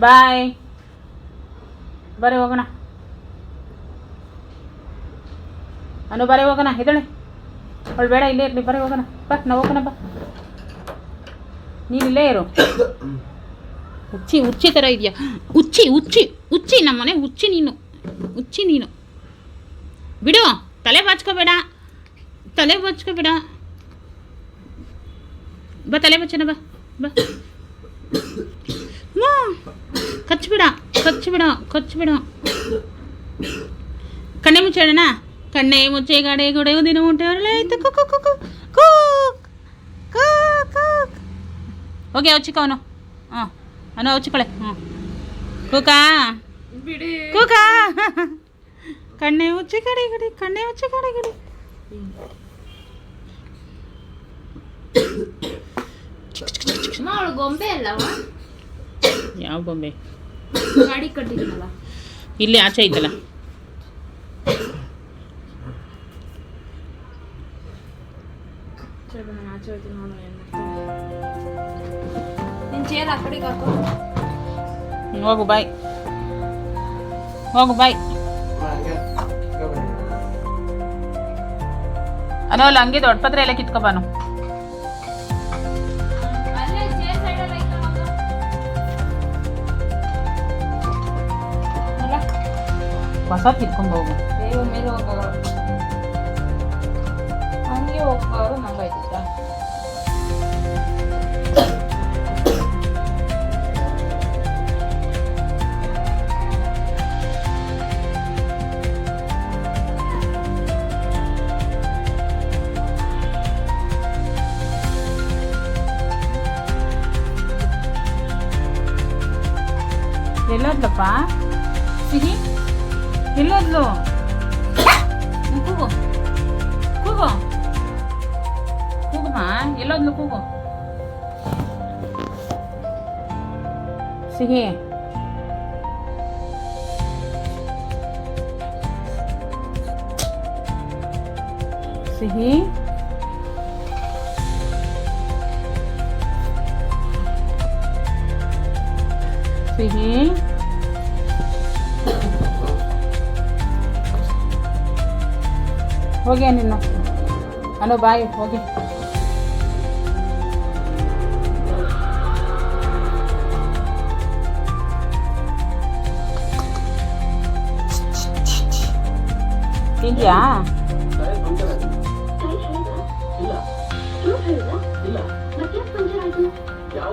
ಬಾಯ್. ಬರೇ ಹೋಗೋಣ. ಅನು ಬರೀ ಹೋಗೋಣ ಎದಳೆ ಅವಳು ಬೇಡ, ಇಲ್ಲೇ ಇರಲಿ, ಬರೀ ಹೋಗೋಣ. ಬಾ, ನಾವು ಹೋಗೋಣ, ಬಾ. ನೀನು ಇಲ್ಲೇ ಇರು. ಉಚ್ಚಿ ಉಚ್ಚಿ ಥರ ಇದೆಯಾ? ಉಚ್ಚಿ ಉಚ್ಚಿ ಉಚ್ಚಿ ನಮ್ಮ ಮನೆ ಹುಚ್ಚಿ ನೀನು. ಉಚ್ಚಿ ನೀನು. ಬಿಡು, ತಲೆ ಬಾಚ್ಕೋಬೇಡ. ತಲೆ ಬಾಚ್ಕೋಬೇಡ. ಬಾ, ತಲೆ ಬಚ್ಚನ ಬಾ ಬಾ. ಕಚ್ಬಿಡ ಕಚ್ಬಿಡ ಕಚ್ಬಿಡ ಕಣ್ಣೇ ಮುಚ್ಚಾಡಣ ಕಣ್ಣೆ ಮುಚ್ಚೆ ಗಾಡೆ ಗೊಡೆ ದಿನ ಉಂಟು ಆಯ್ತು. ಕು ಕು ಕು ಕು ಕು ಕು ಕು. ಹೋಗಿ ಅವಚಿಕ ಅವನು. ಹಾಂ ಅವನು ಅವಚಿಕೊಳೆ ಹ್ಞೂ ಕೂಕಾ. ಕೂಕಾ. ಕಣ್ಣೆ ಮುಚ್ಚೆ ಕಡೆ ಗಡಿ ಕಣ್ಣೆ ಮುಚ್ಚೆ ಕಡೆ ಗಡಿ. ಗೊಂಬೆ ಅಲ್ಲವ? ಯಾವ ಬೊಂಬೆ ಗಾಡಿ ಕಟ್ಟಿದ್ನಲ್ಲ? ಇಲ್ಲಿ ಆಚೆ ಐತಲ್ಲ. ಸರಿ ನಾನು ಆಚೆ ಹೋಗ್ತೀನಿ ನೋಡೋಣ ಏನು ನಿನ್ ಚೇರ್ ಆ ಕಡೆಗೆ ಹಾಕೋ. ಹ್ಮ್, ಹೋಗು ಬಾಯ್ ಹೋಗು ಬಾಯ್ ಅನೋ ಅಲ್ಲ ಹಂಗೆ ದೊಡ್ಡ ಪತ್ರೆ ಎಲ್ಲ ಕಿತ್ಕೊಬಾನು ಹೊಸ ಕಿತ್ಕೊಂಡು ಹೋಗು ಬೇಗ ಮೇಲೆ ಹೋಗೋರು ಹಂಗೆ ಹೋಗೋರು ನಂಗಾಯ್ತಿತ್ತ ಎಲ್ಲೋದ್ಲಪ್ಪ ಸಿಹಿ Hilodlo. Kuko. Kuko. Kuko ha? Hilodlo, kuko. Sige. Sige. Sige. Sige. ಹೋಗಿ ನಿನ್ನ ಅನು ಬಾಯ್ ಹೋಗಿ. ತಿಂದ್ಯಾ? ಯಾವ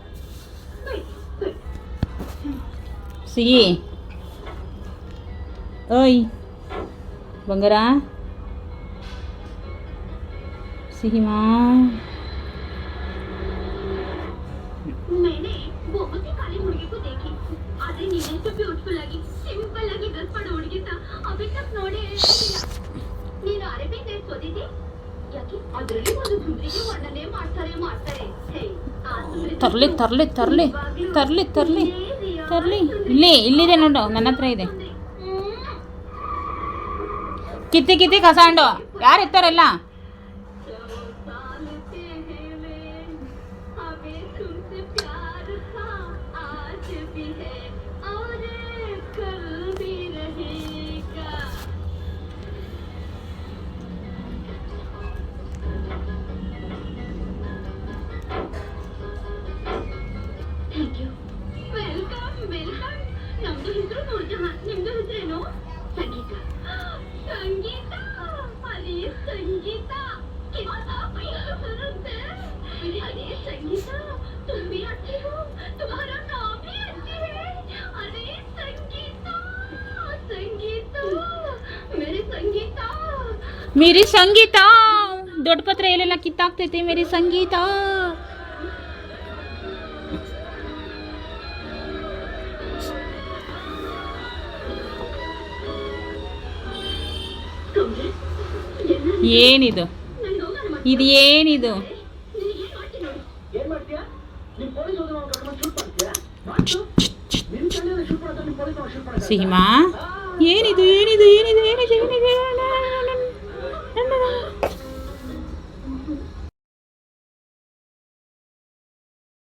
ಸಿಹಿ ಓಯ್ ಬಂಗಾರ ಸಿಹಿಮಾ मैंने बहुत ही काली मुर्गी को देखी ಆದ್ರೆ ನೀನೆಷ್ಟು ಬ್ಯೂಟಿಫುಲ್ ಆಗಿ ಸಿಂಪಲ್ ಆಗಿ ಡ್ರೆಸ್ ಮಾಡೋ ಹುಡುಗಿನ ಅಭಿ ತಕ್ ನೋಡೇ ಇರ್ಲಿಲ್ಲ. ನೀನು ಅರೇಬಿಕ್ ಡ್ರೆಸ್ ಓದಿದ್ದಿ ಯಾಕೆ ಅದರಲ್ಲಿ ಒಂದು ಸುಂದರಿಗೆ ವರ್ಣನೆ ಮಾಡ್ತಾರೆ ಮಾಡ್ತಾರೆ ಹೇ, ಆ ಸುಂದರಿ ತರ್ಲಿ ತರ್ಲಿ ತರ್ಲಿ ತರ್ಲಿ ತರ್ಲಿ ತರ್ಲಿ. ಇಲ್ಲಿ ಇಲ್ಲಿದೆ ನೋಡು ನನ್ನ ಹತ್ರ ಇದೆ. ಕಿತ್ತಿ ಕಿತ್ತಿ ಕಸ ಕಸಾಂಡು ಯಾರು ಇರ್ತಾರಲ್ಲ ಮೇರಿ ಸಂಗೀತ ದೊಡ್ಡ ಪತ್ರ ಎಲ್ಲೆಲ್ಲ ಕಿತ್ತಾಗ್ತೈತಿ ಮೇರಿ ಸಂಗೀತ ಏನಿದು ಇದು ಏನಿದು ಸಿಹಿಮಾ ಏನಿದು ಏನಿದು ಏನಿದು ಏನಿದು ಏನಿದು Camera!